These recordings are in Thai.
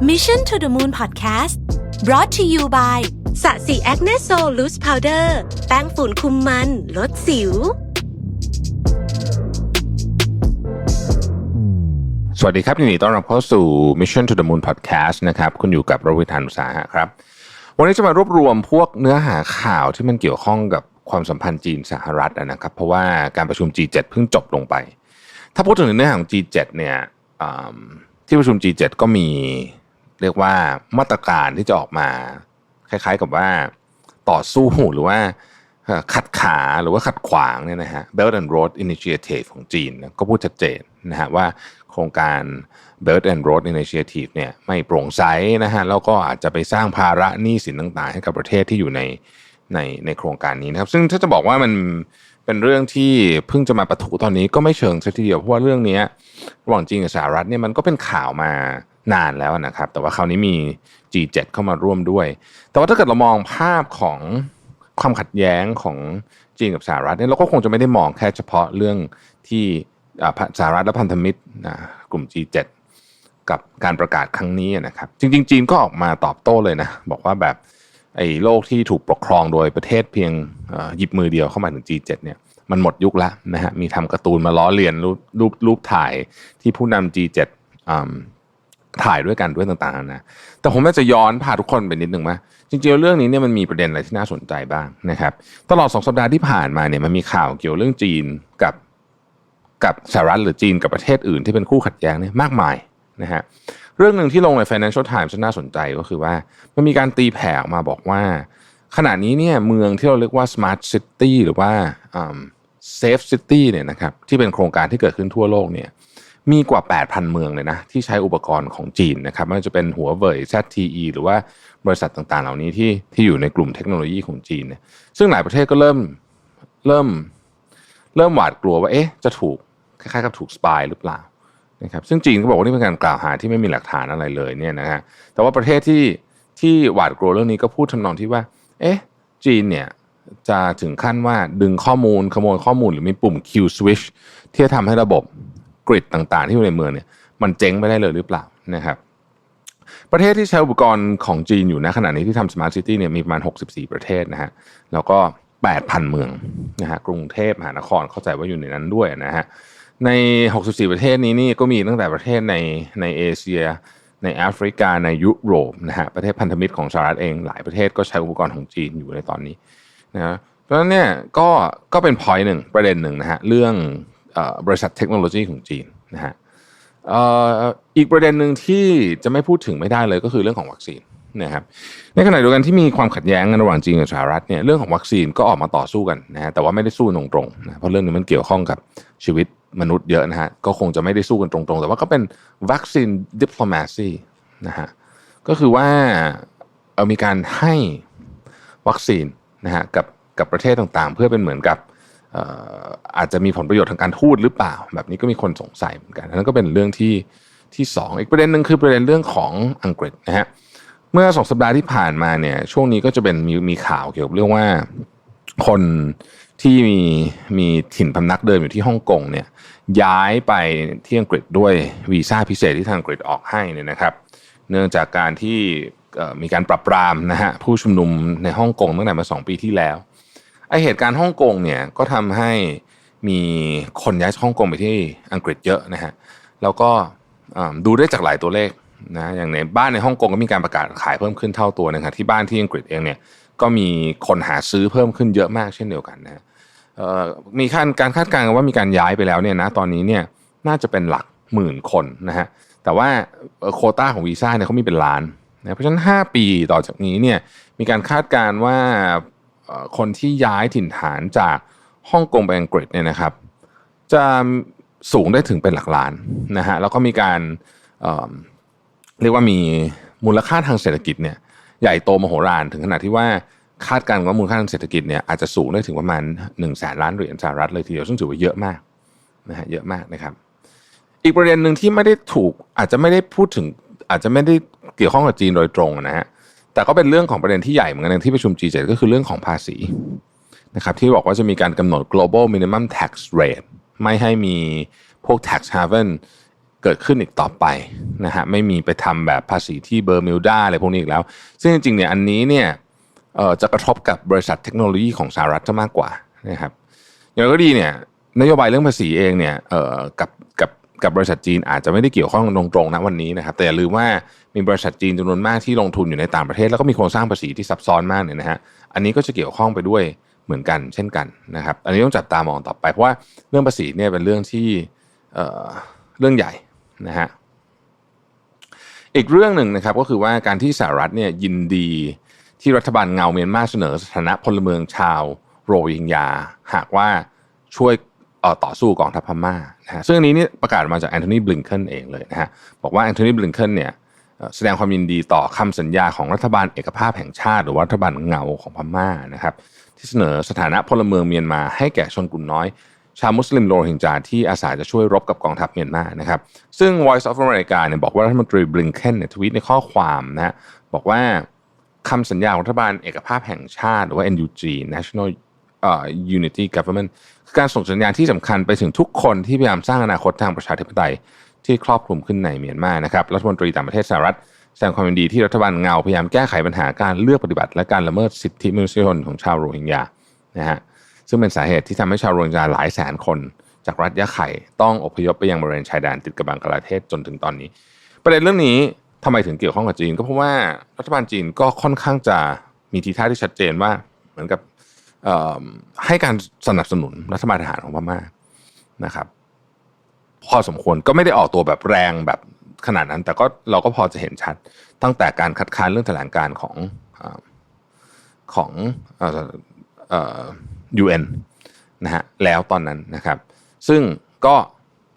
Mission to the Moon Podcast brought to you by สะสีแอคเนสโซลูสพาวเดอร์แป้งฝุ่นคุมมัน ลดสิว สวัสดีครับยินดีต้อนรับเข้าสู่ Mission to the Moon Podcast นะครับ คุณอยู่กับรวิธานอุตสาหะครับ วันนี้จะมารวบรวมพวกเนื้อหาข่าวที่มันเกี่ยวข้องกับความสัมพันธ์จีนสหรัฐนะครับ เพราะว่าการประชุม G7 เพิ่งจบลงไป ถ้าพูดถึงเนื้อหาของ G7 เนี่ยที่ประชุม G7 ก็มี เรียกว่ามาตรการที่จะออกมา คล้ายๆกับว่าต่อสู้หรือว่าขัดขาหรือว่าขัดขวางเนี่ยนะฮะ Belt and Road Initiative ของจีนนะก็พูดชัดเจนนะฮะว่าโครงการ Belt and Road Initiative เนี่ยไม่โปร่งใสนะฮะแล้วก็อาจจะไปสร้างภาระหนี้สินต่างๆ ให้กับประเทศที่อยู่ในในในโครงการนี้นะครับ ซึ่งถ้าจะบอกว่ามันเป็นเรื่องที่เพิ่งจะมาปะทุตอนนี้ก็ไม่เชิงซะทีเดียวเพราะว่าเรื่องนี้ระหว่างจีนกับสหรัฐเนี่ยมันก็เป็นข่าวมา นานแล้วนะครับ แต่ว่าคราวนี้มี G7 เข้ามาร่วมด้วย แต่ว่าถ้าเกิดเรามองภาพของความขัดแย้งของจีนกับสหรัฐเนี่ยเราก็คงจะไม่ได้มองแค่เฉพาะเรื่องที่สหรัฐและพันธมิตรนะกลุ่ม G7 กับการประกาศครั้งนี้นะครับ จริง ๆ จีนก็ออกมาตอบโต้เลยนะ บอกว่าแบบไอ้โลกที่ถูกปกครองโดยประเทศเพียงหยิบมือเดียวเข้ามาถึง G7 เนี่ยมันหมดยุคแล้วนะฮะมีทำการ์ตูนมาล้อเลียนรูปรูปถ่ายที่ผู้นำ G7 ถ่ายด้วยกันด้วยต่างๆนะแต่ผมอยากจะย้อนพาทุกคนไปนิดหนึ่งว่าจริงๆเรื่องนี้เนี่ยมันมีประเด็นอะไรที่น่าสนใจบ้างนะครับ ตลอดสองสัปดาห์ที่ผ่านมาเนี่ยมันมีข่าวเกี่ยวเรื่องจีนกับกับสหรัฐหรือจีนกับประเทศอื่นที่เป็นคู่ขัดแย้งเนี่ยมากมายนะฮะเรื่องหนึ่งที่ลงใน Financial Times น่าสนใจก็คือว่า มันมีการตีแผ่ออกมาบอกว่า ขณะนี้เนี่ยเมืองที่เราเรียกว่า Smart City หรือว่า Safe City เนี่ยนะครับที่เป็นโครงการที่เกิดขึ้นทั่วโลกเนี่ย มีกว่า 8,000 เมืองเลยนะที่ใช้อุปกรณ์ของจีนนะครับไม่ว่าจะเป็นหัวเว่ย ZTE หรือว่าบริษัทต่างๆ เหล่านี้ที่ที่อยู่ในกลุ่มเทคโนโลยีของจีนเนี่ยซึ่งหลายประเทศก็เริ่มเริ่มเริ่มหวาดกลัวว่าเอ๊ะจะถูกคล้ายๆกับถูกสปายหรือเปล่านะครับซึ่งจีนก็บอกว่านี่เป็นการกล่าวหาที่ไม่มีหลักฐานอะไรเลยเนี่ยนะฮะแต่ว่าประเทศที่ที่หวาดกลัวเรื่องนี้ก็พูดทำนองที่ว่า เอ๊ะ จีนเนี่ยจะถึงขั้นว่าดึงข้อมูลขโมยข้อมูลหรือมีปุ่ม Q switch ที่จะทำให้ระบบ กริดต่างๆ ที่อยู่ในเมืองเนี่ยมันเจ๊งไปได้เลยหรือเปล่านะครับประเทศที่ใช้อุปกรณ์ของจีนอยู่ณขณะนี้ที่ทำสมาร์ทซิตี้เนี่ยมีประมาณ 64 ประเทศนะฮะแล้วก็ 8,000 เมืองนะฮะกรุงเทพมหานครเข้าใจว่าอยู่ในนั้นด้วยนะฮะใน 64 ประเทศนี้นี่ก็มีตั้งแต่ประเทศในในเอเชีย ในแอฟริกาในยุโรปนะฮะประเทศพันธมิตรของสหรัฐเอง หลายประเทศก็ใช้อุปกรณ์ของจีนอยู่ในตอนนี้นะฮะเพราะฉะนั้นเนี่ยก็ก็เป็น point หนึ่งประเด็นหนึ่งนะฮะเรื่อง บริษัทเทคโนโลยีของจีนนะฮะอีกประเด็นหนึ่งที่จะไม่พูดถึงไม่ได้เลยก็คือเรื่องของวัคซีนนะครับในขณะเดียวกันที่มีความขัดแย้งกันระหว่างจีนกับสหรัฐเนี่ยเรื่องของวัคซีนก็ออกมาต่อสู้กันนะฮะแต่ว่าไม่ได้สู้ตรงๆนะเพราะเรื่องนี้มันเกี่ยวข้องกับชีวิตมนุษย์เยอะนะฮะก็คงจะไม่ได้สู้กันตรงๆ แต่ว่าก็เป็นวัคซีนดิปโลมาซีนะฮะก็คือว่าเออมีการให้วัคซีนนะฮะกับกับประเทศต่างๆ เพื่อเป็นเหมือนกับ อาจจะมีผลประโยชน์ทางการทูตหรือเปล่า แบบนี้ก็มีคนสงสัยเหมือนกันนนั้นก็เป็นเรื่องที่ที่สองอีกประเด็นหนึ่งคือประเด็นเรื่องของอังกฤษนะฮะเมื่อสองสัปดาห์ที่ผ่านมาเนี่ยช่วงนี้ก็จะเป็นมีมีข่าวเกี่ยวกับเรื่องว่าคนที่มีมีถิ่นพำนักเดิมอยู่ที่ฮ่องกงเนี่ยย้ายไปที่อังกฤษด้วยวีซ่าพิเศษที่ทางอังกฤษออกให้เนี่ยนะครับ เนื่องจากการที่มีการปรับปรามนะฮะผู้ชุมนุมในฮ่องกงตั้งแต่มาสองปีที่แล้ว ไอเหตุการณ์ฮ่องกงเนี่ยก็ทำให้มีคนย้ายฮ่องกงไปที่อังกฤษเยอะนะฮะแล้วก็ดูได้จากหลายตัวเลขนะอย่างในบ้านในฮ่องกงก็มีการประกาศขายเพิ่มขึ้นเท่าตัวนะครับที่บ้านที่อังกฤษเองเนี่ยก็มีคนหาซื้อเพิ่มขึ้นเยอะมากเช่นเดียวกันนะฮะมีการคาดการณ์ว่ามีการย้ายไปแล้วเนี่ยนะตอนนี้เนี่ยน่าจะเป็นหลักหมื่นคนนะฮะแต่ว่าโคต้าของวีซ่าเนี่ยเขามีเป็นล้านนะเพราะฉะนั้น 5 ปีต่อจากนี้เนี่ยมีการคาดการณ์ว่า คนที่ย้ายถิ่นฐานจากฮ่องกงไปอังกฤษเนี่ยนะครับ จะสูงได้ถึงเป็นหลักล้านนะฮะแล้วก็มีการเเรียกว่ามีมูลค่าทางเศรษฐกิจเนี่ยใหญ่โตมโหฬารถึงขนาดที่ว่าคาดการณ์ว่ามูลค่าทางเศรษฐกิจเนี่ยอาจจะสูงได้ถึงประมาณ1นึ่งแสนล้านเหรียญสหรัฐเลยทีเดียวซึ่งถือว่าเยอะมากนะฮะเยอะมากนะครับ อีกประเด็นหนึ่งที่ไม่ได้ถูกอาจจะไม่ได้พูดถึงอาจจะไม่ได้เกี่ยวข้องกับจีนโดยตรงนะฮะ แต่ก็เป็นเรื่องของประเด็นที่ใหญ่เหมือนกันที่ประชุม G7 ก็คือเรื่องของภาษีนะครับที่บอกว่าจะมีการกำหนด global minimum tax rate ไม่ให้มีพวก tax haven เกิดขึ้นอีกต่อไปนะฮะไม่มีไปทำแบบภาษีที่เบอร์มิวดาอะไรพวกนี้อีกแล้ว ซึ่งจริงๆเนี่ยอันนี้เนี่ยจะกระทบกับบริษัทเทคโนโลยีของสหรัฐจะมากกว่านะครับอย่างไรก็ดีเนี่ยนโยบายเรื่องภาษีเองเนี่ยกับกับ กับบริษัทจีนอาจจะไม่ได้เกี่ยวข้องตรงๆนะวันนี้นะครับแต่อย่าลืมว่ามีบริษัทจีนจำนวนมากที่ลงทุนอยู่ในต่างประเทศ แล้วก็มีโครงสร้างภาษีที่ซับซ้อนมากเนี่ยนะฮะอันนี้ก็จะเกี่ยวข้องไปด้วยเหมือนกันเช่นกันนะครับอันนี้ต้องจับตามองต่อไป เพราะว่าเรื่องภาษีเนี่ยเป็นเรื่องที่เอ่อเรื่องใหญ่นะฮะอีกเรื่องหนึ่งนะครับก็คือว่าการที่สหรัฐเนี่ยยินดีที่รัฐบาลเงาเมียนมาเสนอสถานะพลเมืองชาวโรฮิงญาหากว่าช่วย ต่อสู้กองทัพพม่านะฮะซึ่งอันนี้นี่ประกาศมาจากแอนโทนีบลิงเคนเองเลยนะฮะบอกว่าแอนโทนีบลิงเคนเนี่ยแสดงความยินดีต่อคำสัญญาของรัฐบาลเอกภาพแห่งชาติ หรือว่ารัฐบาลเงาของพม่านะครับที่เสนอสถานะพลเมืองเมียนมาให้แก่ชนกลุ่มน้อย ชาวมุสลิมโรฮิงญาที่อาสาจะช่วยรบกับกองทัพเมียนมานะครับซึ่ง Voice of America เนี่ยบอกว่ารัฐมนตรีบลิงเคนเนี่ยทวีตในข้อความนะบอกว่าคำสัญญาของรัฐบาลเอกภาพแห่งชาติ หรือว่า NUG National เอ่อ Unity Government การส่งสัญญาณที่สำคัญไปถึงทุกคนที่พยายามสร้างอนาคตทางประชาธิปไตยที่ครอบคลุมขึ้นในเมียนมานะครับรัฐมนตรีต่างประเทศสหรัฐแสดงความยินดีที่รัฐบาลเงาพยายามแก้ไขปัญหาการเลือกปฏิบัติ และการละเมิดสิทธิมนุษยชนของชาวโรฮิงญานะฮะซึ่งเป็นสาเหตุที่ทำให้ชาวโรฮิงญาหลายแสนคน จากรัฐยะไข่ต้องอพยพไปยังบริเวณชายแดนติดกับบังกลาเทศจนถึงตอนนี้ ประเด็นเรื่องนี้ทำไมถึงเกี่ยวข้องกับจีน ก็เพราะว่ารัฐบาลจีนก็ค่อนข้างจะมีทีท่าที่ชัดเจนว่าเหมือนกับ ให้การสนับสนุนรัฐบาลทหารของพม่านะครับ พอสมควรก็ไม่ได้ออกตัวแบบแรงแบบขนาดนั้น แต่ก็เราก็พอจะเห็นชัด ตั้งแต่การคัดค้านเรื่องแถลงการของอของเอ่อเอ่อ UN นะฮะแล้วตอนนั้นนะครับ ซึ่งก็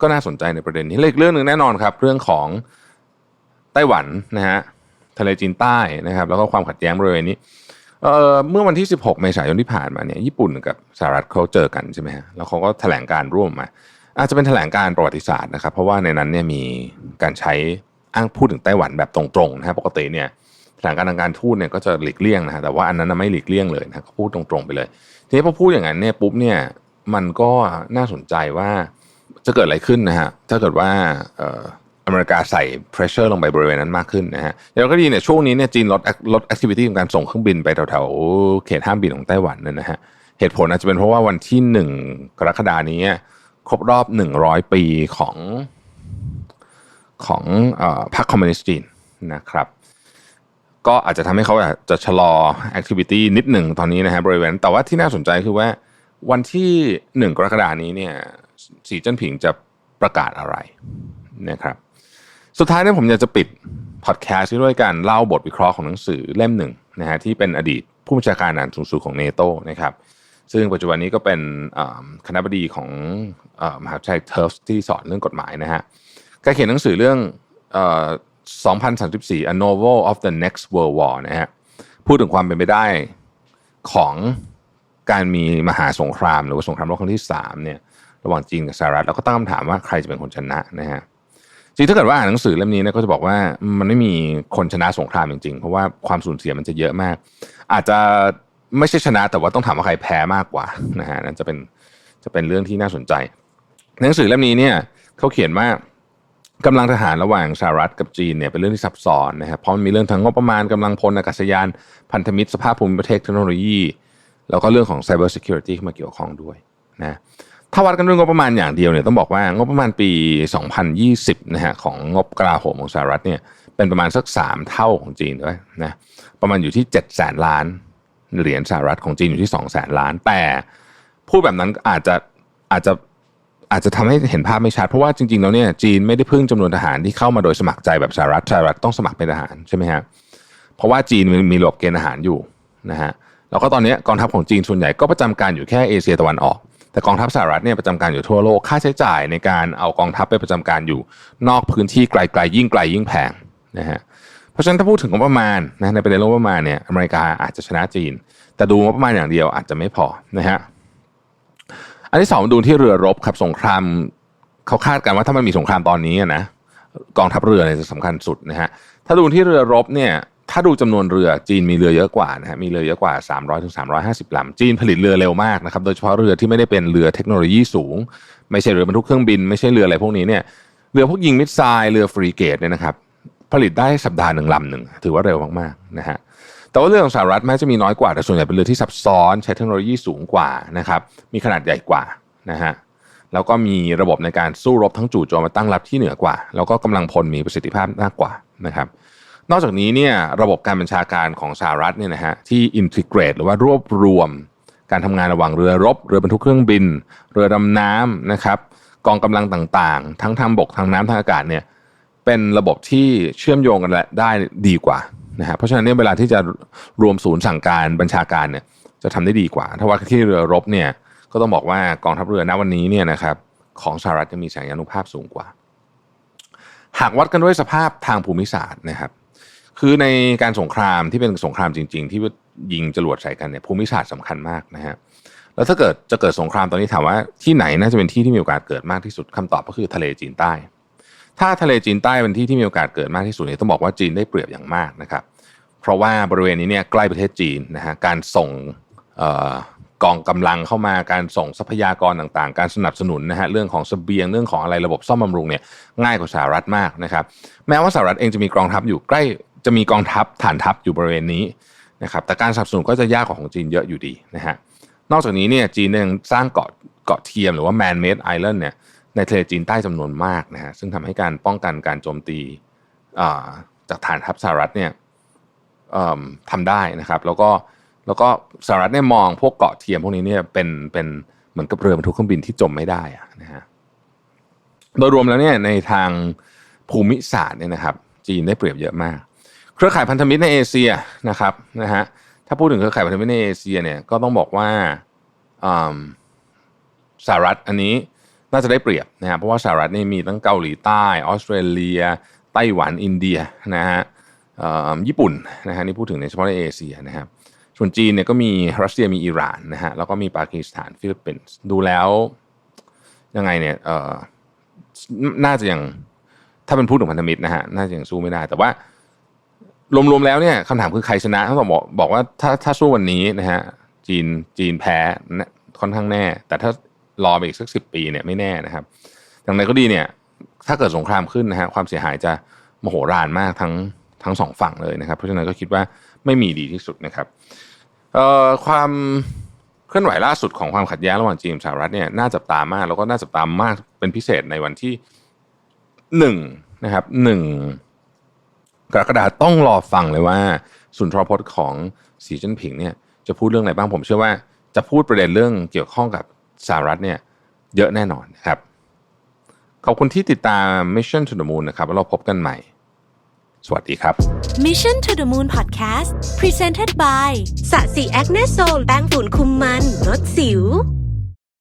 ก็น่าสนใจในประเด็นนี้และอีกเรื่องหนึ่งแน่นอนครับ เรื่องของไต้หวันนะฮะทะเลจีนใต้นะครับ แล้วก็ความขัดแย้งบริเวณนี้ เอ่อเมื่อวันที่ 16 เมษายนที่ผ่านมาเนี่ยญี่ปุ่นกับสหรัฐเขาเจอกันใช่ไหมฮะแล้วเขาก็แถลงการร่วมมา อาจจะเป็นแถลงการประวัติศาสตร์นะครับ เพราะว่าในนั้นเนี่ยมีการใช้อ้างพูดถึงไต้หวันแบบตรงๆนะฮะปกติเนี่ยแถลงการทางการทูตเนี่ยก็จะหลีกเลี่ยงนะฮะแต่ว่าอันนั้นไม่หลีกเลี่ยงเลยนะพูดตรงๆไปเลยทีนี้พอพูดอย่างนั้นเนี่ยปุ๊บเนี่ยมันก็น่าสนใจว่าจะเกิดอะไรขึ้นนะฮะถ้าเกิดว่าเอเมริกาใส่ pressure ลงไปบริเวณนั้นมากขึ้นนะฮะแล้วก็ดีเนี่ยช่วงนี้เนี่ยจีนลดลด activity ของการส่งเครื่องบินไปแถวๆเขตห้ามบินของไต้หวันน่นะฮะเหตุผลอาจจะเป็นเพราะว่าวันที่หนึ่งกรกฎานี้ ครบรอบ100ปีของของอพรรคคอมมิวนิสต์จีนนะครับก็อาจจะทำให้เขาอาจจะชะลอแอคทิวิตี้นิดหนึ่งตอนนี้นะฮะบริเวณ แต่ว่าที่น่าสนใจคือว่าวันที่1กรกฎานี้เนี่ยสีจิ้นผิงจะประกาศอะไรนะครับ สุดท้ายเนี่ยผมอยากจะปิดพอดแคสต์ด้วยการเล่าบทวิเคราะห์ของหนังสือเล่มหนึ่งนะฮะที่เป็นอดีตผู้บัญชาการทหารสูงสุดของเนโตนะครับซึ่งปัจจุบันนี้ก็เป็นคณะบดีของอมหาวิทยาลัยเทิร์ฟที่สอนเรื่องกฎหมายนะฮะก็เขียนหนังสือเรื่องอ2034 A Novel of the Next World War นะฮะพูดถึงความเป็นไปได้ของการมีมหาสงคราม หรือว่าสงครามโลกครั้งที่3เนี่ยระหว่างจีนกับสหรัฐแล้วก็ตั้งคำถามว่าใครจะเป็นคนชนะนะฮะ จริงถ้าเกิดว่าอ่านหนังสือเล่มนี้เนี่ยก็จะบอกว่ามันไม่มีคนชนะสงครามจริงๆ เพราะว่าความสูญเสียมันจะเยอะมาก อาจจะไม่ใช่ชนะแต่ว่าต้องถามว่าใครแพ้มากกว่านะฮะนั่นจะเป็นจะเป็นเรื่องที่น่าสนใจ หนังสือเล่มนี้เนี่ยเขาเขียนว่ากำลังทหารระหว่างสหรัฐกับจีนเนี่ยเป็นเรื่องที่ซับซ้อนนะครับเพราะมันมีเรื่องทั้งงบประมาณกำลังพลอากาศยาน พันธมิตรสภาพภูมิประเทศเทคโนโลยี แล้วก็เรื่องของ Cyber Security เข้ามาเกี่ยวข้องด้วยนะ ถ้าวัดกันด้วยงบประมาณอย่างเดียวเนี่ยต้องบอกว่างบประมาณปี 2020นะฮะของงบกลาโหมของสหรัฐเนี่ยเป็นประมาณสัก 3 เท่าของจีนด้วยนะประมาณอยู่ที่7แสนล้านเหรียญสหรัฐของจีนอยู่ที่2แสนล้าน แต่พูดแบบนั้นอาจจะอาจจะอาจจะทำให้เห็นภาพไม่ชัด เพราะว่าจริงๆแล้วเนี่ยจีนไม่ได้พึ่งจำนวนทหารที่เข้ามาโดยสมัครใจแบบสหรัฐสหรัฐต้องสมัครเป็นทหารใช่ไหมฮะเพราะว่าจีนมีระบบเกณฑ์ทหารอยู่นะฮะแล้วก็ตอนนี้กองทัพของจีนส่วนใหญ่ก็ประจำการอยู่แค่เอเชียตะวันออก แต่กองทัพสหรัฐเนี่ยประจำการอยู่ทั่วโลกค่าใช้จ่ายในการเอากองทัพไปประจำการอยู่ นอกพื้นที่ไกลๆยิ่งไกลยิ่งแพงนะฮะเพราะฉะนั้นถ้าพูดถึงงบประมาณนะในประเด็นงบประมาณเนี่ยอเมริกาอาจจะชนะจีน แต่ดูงบประมาณอย่างเดียวอาจจะไม่พอนะฮะอันที่สองดูที่เรือรบครับสงครามเขาคาดกันว่าถ้ามันมีสงครามตอนนี้นะกองทัพเรือเนี่ยจะสำคัญสุดนะฮะถ้าดูที่เรือรบเนี่ย ถ้าดูจำนวนเรือจีนมีเรือเยอะกว่านะฮะมีเรือเยอะกว่า 300ถึง350ลำจีนผลิตเรือเร็วมากนะครับโดยเฉพาะเรือที่ไม่ได้เป็นเรือเทคโนโลยีสูง ไม่ใช่เรือบรรทุกเครื่องบิน ไม่ใช่เรืออะไรพวกนี้เนี่ยเรือพวกยิงมิสไซล์เรือฟรีเกตเนี่ยนะครับผลิตได้สัปดาห์หนึ่งลำหนึ่งถือว่าเร็วมากๆนะฮะแต่ว่าเรือของสหรัฐแม้จะมีน้อยกว่าแต่ส่วนใหญ่เป็นเรือที่ซับซ้อนใช้เทคโนโลยีสูงกว่านะครับมีขนาดใหญ่กว่านะฮะแล้วก็มีระบบในการสู้รบทั้งจู่โจมมาตั้งรับที่เหนือกว่า แล้วก็กำลังพลมีประสิทธิภาพมากกว่านะครับ นอกจากนี้เนี่ยระบบการบัญชาการของสหรัฐเนี่ยนะฮะที่อินทิเกรตหรือว่ารวบรวม การทำงานระหว่างเรือรบ เรือบรรทุกเครื่องบิน เรือดำน้ำนะครับกองกำลังต่างๆ ทั้งทางบกทางน้ำทางอากาศเนี่ยเป็นระบบที่เชื่อมโยงกันได้ดีกว่านะฮะเพราะฉะนั้นเนี่ยเวลาที่จะรวมศูนย์สั่งการบัญชาการเนี่ยจะทำได้ดีกว่า ถ้าว่าที่เรือรบเนี่ยก็ต้องบอกว่ากองทัพเรือณวันนี้เนี่ยนะครับของสหรัฐจะมีแสงยานุภาพสูงกว่า หากวัดกันด้วยสภาพทางภูมิศาสตร์นะครับ คือในการสงครามที่เป็นสงครามจริง ๆ ที่ยิงจรวดใส่กันเนี่ยภูมิศาสตร์สำคัญมากนะฮะแล้วถ้าเกิดจะเกิดสงครามตอนนี้ถามว่าที่ไหนน่าจะเป็นที่ที่มีโอกาสเกิดมากที่สุดคำตอบก็คือทะเลจีนใต้ ถ้าทะเลจีนใต้เป็นที่ที่มีโอกาสเกิดมากที่สุดเนี่ยต้องบอกว่าจีนได้เปรียบอย่างมากนะครับ เพราะว่าบริเวณนี้เนี่ยใกล้ประเทศจีนนะฮะการส่งออกองกำลังเข้ามาการส่งทรัพยากรต่างๆ การสนับสนุนนะฮะเรื่องของเสบียงเรื่องของอะไรระบบซ่อมบำรุงเนี่ยง่ายกว่าสหรัฐมากนะครับ แม้ว่าสหรัฐเองจะมีกองทัพอยู่ใกล้ จะมีกองทัพฐานทัพอยู่บริเวณนี้นะครับแต่การสนับสนุนก็จะยากกว่าของจีนเยอะอยู่ดีนะฮะนอกจากนี้เนี่ยจีนยังสร้างเกาะเกาะเทียมหรือว่า man made island เนี่ยในทะเลจีนใต้จำนวนมากนะฮะซึ่งทำให้การป้องกันการโจมตีจากฐานทัพสหรัฐเนี่ยทำได้นะครับ แล้วก็แล้วก็สหรัฐเนี่ยมองพวกเกาะเทียมพวกนี้เนี่ยเป็นเป็นเหมือนกับเรือบรรทุกเครื่องบินที่จมไม่ได้อะนะฮะโดยรวมแล้วเนี่ยในทางภูมิศาสตร์เนี่ยนะครับ จีนได้เปรียบเยอะมาก เครือข่ายพันธมิตรในเอเชียนะครับนะฮะถ้าพูดถึงเครือข่ายพันธมิตรในเอเชียเนี่ยก็ต้องบอกว่าสหรัฐอันนี้น่าจะได้เปรียบนะฮะเพราะว่าสหรัฐนี่มีตั้งเกาหลีใต้ออสเตรเลีย ไต้หวันอินเดียนะฮะญี่ปุ่นนะฮะนี่พูดถึงในเฉพาะในเอเชียนะครับส่วนจีนเนี่ยก็มีรัสเซียมีอิหร่านนะฮะแล้วก็มีปากีสถานฟิลิปปินส์ดูแล้วยังไงเนี่ยเออน่าจะยังถ้าเป็นพูดถึงพันธมิตรนะฮะน่าจะยังสู้ไม่ได้แต่ว่า รวมๆแล้วเนี่ยคำถามคือใครชนะต้องบอกบอกว่าถ้าถ้าสู้วันนี้นะฮะจีนจีนแพ้นะค่อนข้างแน่ แต่ถ้ารอไปอีกสักสิบปีเนี่ยไม่แน่นะครับอย่างไรก็ดีเนี่ยถ้าเกิดสงครามขึ้นนะฮะความเสียหายจะมโหฬารมากทั้งทั้งสองฝั่งเลยนะครับ เพราะฉะนั้นก็คิดว่าไม่มีดีที่สุดนะครับเอ่อความเคลื่อนไหวล่าสุดของความขัดแย้งระหว่างจีนกับสหรัฐเนี่ยน่าจับตามากแล้วก็น่าจับตามมากเป็นพิเศษในวันที่หนึ่งนะครับหนึ่ง กรกฎาต้องรอฟังเลยว่า สุนทรพจน์ของสีจิ้นผิงเนี่ยจะพูดเรื่องอะไรบ้างผมเชื่อว่าจะพูดประเด็นเรื่องเกี่ยวข้องกับสหรัฐเนี่ยเยอะแน่นอนนะครับ ขอบคุณที่ติดตาม Mission to the Moon นะครับ แล้วเราพบกันใหม่ สวัสดีครับ Mission to the Moon Podcast Presented by สะสีแอคเนโซลแป้งฝุ่นคุมมันลดสิว